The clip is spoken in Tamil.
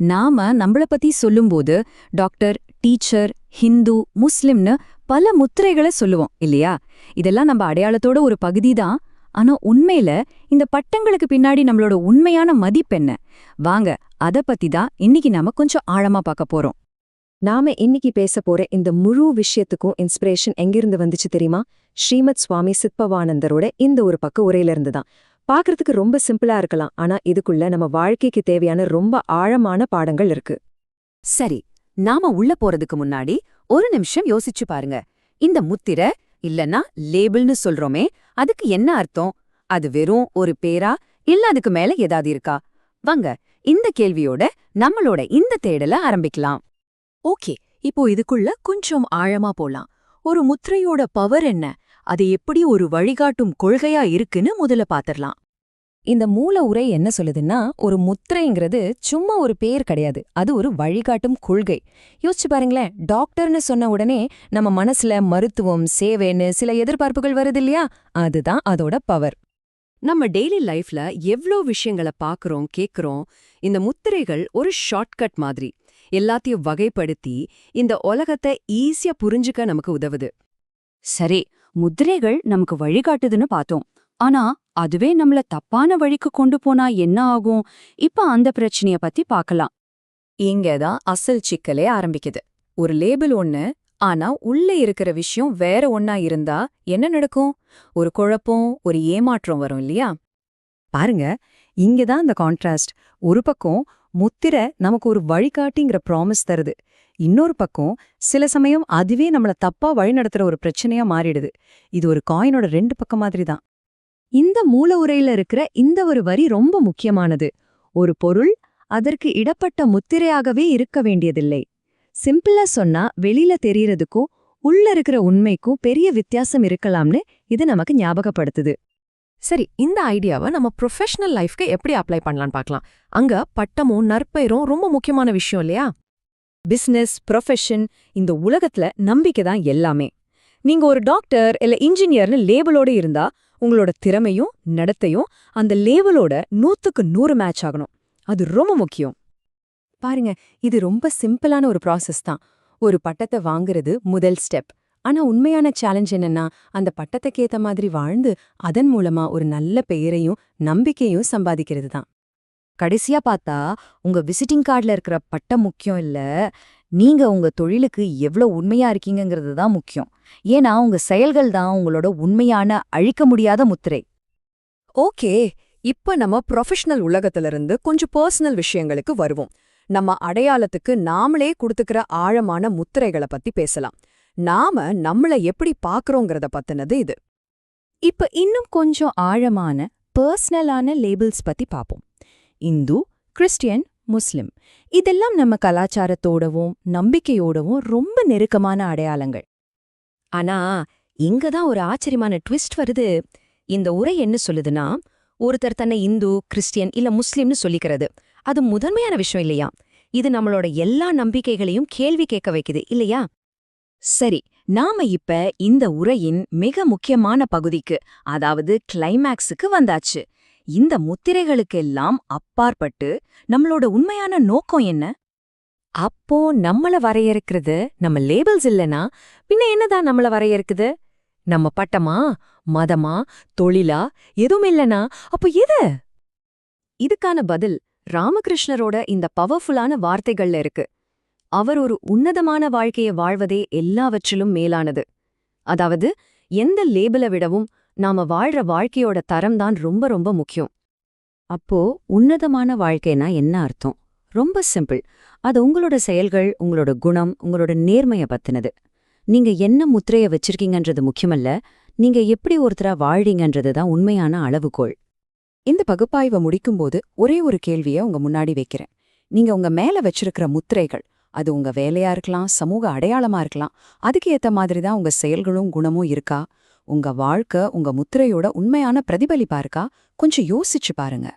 நாம நம்மள பத்தி சொல்லும்போது டாக்டர் டீச்சர் ஹிந்து முஸ்லிம்னு பல முத்திரைகளை சொல்லுவோம் இல்லையா? இதெல்லாம் நம்ம அடையாளத்தோட ஒரு பகுதி தான் ஆனா உண்மையில இந்த பட்டங்களுக்கு பின்னாடி நம்மளோட உண்மையான மதிப்பென்ன வாங்க அத பத்தி தான் இன்னைக்கு நாம கொஞ்சம் ஆழமா பார்க்க போறோம். நாம இன்னைக்கு பேச போற இந்த முழு விஷயத்துக்கும் இன்ஸ்பிரேஷன் எங்கிருந்து வந்துச்சு தெரியுமா? ஸ்ரீமத் சுவாமி சித்பவானந்தரோட இந்த ஒரு பக்க உரையில இருந்து தான் பாக்குறதுக்கு ரொம்ப சிம்பிளா இருக்கலாம். ஆனா இதுக்குள்ள நம்ம வாழ்க்கைக்கு தேவையான ரொம்ப ஆழமான பாடங்கள் இருக்கு. சரி நாம உள்ள போறதுக்கு முன்னாடி ஒரு நிமிஷம் யோசிச்சு பாருங்க. இந்த முத்திரை இல்லனா லேபிள்னு சொல்றோமே அதுக்கு என்ன அர்த்தம்? அது வெறும் ஒரு பேரா? இல்ல அதுக்கு மேல ஏதாவது இருக்கா? வாங்க இந்த கேள்வியோட நம்மளோட இந்த தேடல ஆரம்பிக்கலாம். ஓகே இப்போ இதுக்குள்ள கொஞ்சம் ஆழமா போலாம். ஒரு முத்திரையோட பவர் என்ன? அது எப்படி ஒரு வழிகாட்டும் கொள்கையா இருக்குன்னு முதல்ல பாத்திரலாம். இந்த மூல உரை என்ன சொல்லுதுன்னா ஒரு முத்திரைங்கிறது சும்மா ஒரு பேர் கிடையாது. அது ஒரு வழிகாட்டும் கொள்கை. யோசிச்சு பாருங்களேன் டாக்டர்னு சொன்ன உடனே நம்ம மனசுல மருத்துவம் சேவைன்னு சில எதிர்பார்ப்புகள் வருது இல்லையா? அதுதான் அதோட பவர் நம்ம டெய்லி லைஃப்ல எவ்ளோ விஷயங்கள பாக்குறோம் கேக்குறோம் இந்த முத்திரைகள் ஒரு ஷார்ட்கட் மாதிரி. எல்லாத்தையும் வகைப்படுத்தி இந்த உலகத்தை ஈஸியா புரிஞ்சுக்க நமக்கு உதவுது. சரி முத்திரைகள் நமக்கு வழிகாட்டுதுன்னு பார்த்தோம். ஆனா அதுவே நம்மள தப்பான வழிக்கு கொண்டு போனா என்ன ஆகும்? இப்ப அந்த பிரச்சனைய பத்தி பார்க்கலாம். இங்கதான் அசல் சிக்கலே ஆரம்பிக்குது. ஒரு லேபிள் ஒண்ணு ஆனா உள்ள இருக்கிற விஷயம் வேற ஒன்னா இருந்தா என்ன நடக்கும்? ஒரு குழப்பம் ஒரு ஏமாற்றம் வரும் இல்லையா? பாருங்க இங்கதான் அந்த கான்ட்ராஸ்ட் ஒரு பக்கம் முத்திரை நமக்கு ஒரு வழிகாட்டிங்கிற ப்ராமிஸ் தருது. இன்னொரு பக்கம் சில சமயம் அதுவே நம்மள தப்பா வழிநடத்துற ஒரு பிரச்சனையா மாறிடுது. இது ஒரு காயினோட ரெண்டு பக்கம் மாதிரி தான் இந்த மூல உரையில இருக்கிற இந்த ஒரு வரி ரொம்ப முக்கியமானது. ஒரு பொருள் அதற்கு இடப்பட்ட முத்திரையாகவே இருக்க வேண்டியதில்லை. சிம்பிளா சொன்னா வெளியில தெரியறதுக்கும் உள்ள இருக்கிற உண்மைக்கும் பெரிய வித்தியாசம் இருக்கலாம்னு இது நமக்கு ஞாபகப்படுத்துது. சரி இந்த ஐடியாவை நம்ம ப்ரொஃபஷனல் லைஃப்க்கு எப்படி அப்ளை பண்ணலாம்னு பார்க்கலாம். அங்க பட்டமும் நற்பெயரும் ரொம்ப முக்கியமான விஷயம் இல்லையா? பிசினஸ் ப்ரொஃபஷன் இந்த உலகத்துல நம்பிக்கை தான் எல்லாமே. நீங்க ஒரு டாக்டர் இல்ல இன்ஜினியர்னு லேபிளோட இருந்தா உங்களோட திறமையும் நடத்தையும் அந்த லேபிளோட நூத்துக்கு நூறு மேட்ச் ஆகணும். அது ரொம்ப முக்கியம். பாருங்க இது ரொம்ப சிம்பிளான ஒரு ப்ராசஸ் தான். ஒரு பட்டத்தை வாங்குறது முதல் ஸ்டெப் ஆனா உண்மையான சேலஞ்ச் என்னன்னா அந்த பட்டத்துக்கேத்த மாதிரி வாழ்ந்து அதன் மூலமா ஒரு நல்ல பெயரையும் நம்பிக்கையும் சம்பாதிக்கிறது தான். கடைசியா பார்த்தா உங்க விசிட்டிங் கார்டுல இருக்கிற பட்டம் முக்கியம் இல்ல நீங்க உங்க தொழிலுக்கு எவ்வளோ உண்மையா இருக்கீங்கிறது தான் முக்கியம். ஏன்னா உங்க செயல்கள் தான் உங்களோட உண்மையான அழிக்க முடியாத முத்திரை. ஓகே இப்ப நம்ம ப்ரொஃபஷனல் உலகத்துல இருந்து கொஞ்சம் பர்சனல் விஷயங்களுக்கு வருவோம். நம்ம அடையாளத்துக்கு நாமளே கொடுத்துக்கிற ஆழமான முத்திரைகளை பத்தி பேசலாம். நாம நம்மள எப்படி பார்க்கறோங்கிறத பத்தினது இது. இப்ப இன்னும் கொஞ்சம் ஆழமான பர்சனலான லேபிள்ஸ் பத்தி பாப்போம். Hindu Christian Muslim. இதெல்லாம் நம்ம கலாச்சாரத்தோடவும் நம்பிக்கையோடவும் ரொம்ப நெருக்கமான அடையாளங்கள். ஆனா இங்க தான் ஒரு ஆச்சரியமான ட்விஸ்ட் வருது. இந்த உரை என்ன சொல்லுதுன்னா ஒருத்தர் தன்னை இந்து கிறிஸ்டியன் இல்ல முஸ்லிம்னு சொல்லிக்கிறது. அது முதன்மையான விஷயம் இல்லையா? இது நம்மளோட எல்லா நம்பிக்கைகளையும் கேள்வி கேட்க வைக்குது இல்லையா? சரி நாம இப்ப இந்த உரையின் மிக முக்கியமான பகுதிக்கு அதாவது கிளைமேக்ஸுக்கு வந்தாச்சு. இந்த முத்திரைகளுக்கெல்லாம் அப்பாற்பட்டு நம்மளோட உண்மையான நோக்கம் என்ன? அப்போ நம்மள வரையறுக்கிறது நம்ம லேபிள்ஸ் இல்லனா பின்ன என்னதான் நம்மள வரையறுக்குது? நம்ம பட்டமா மதமா தொழிலா எதுவும் இல்லனா அப்போ எது? இதுக்கான பதில் ராமகிருஷ்ணரோட இந்த பவர்ஃபுல்லான வார்த்தைகள்ல இருக்கு. அவர் ஒரு உன்னதமான வாழ்க்கையை வாழ்வதே எல்லாவற்றிலும் மேலானது. அதாவது எந்த லேபிளை விடவும் நாம வாழ்ற வாழ்க்கையோட தரம் தான் ரொம்ப ரொம்ப முக்கியம். அப்போ உன்னதமான வாழ்க்கைனா என்ன அர்த்தம்? ரொம்ப சிம்பிள். அது உங்களோட செயல்கள் உங்களோட குணம் உங்களோட நேர்மைய பத்தினது. நீங்க என்ன முத்திரைய வச்சிருக்கீங்கன்றது முக்கியமல்ல நீங்க எப்படி ஒருத்தரா வாழ்றீங்கன்றது தான் உண்மையான அளவுகோள் இந்த பகுப்பாய்வை முடிக்கும்போது ஒரே ஒரு கேள்வியை உங்க முன்னாடி வைக்கிறேன். நீங்க உங்க மேல வச்சிருக்கிற முத்திரைகள் அது உங்க வேலையா இருக்கலாம் சமூக அடையாளமா இருக்கலாம். அதுக்கு ஏத்த மாதிரி தான் உங்க செயல்களும் குணமும் இருக்கா? உங்க வாழ்க்கை உங்க முத்திரையோட உண்மையான பிரதிபலிப்பா இருக்கா? கொஞ்சம் யோசிச்சு பாருங்க.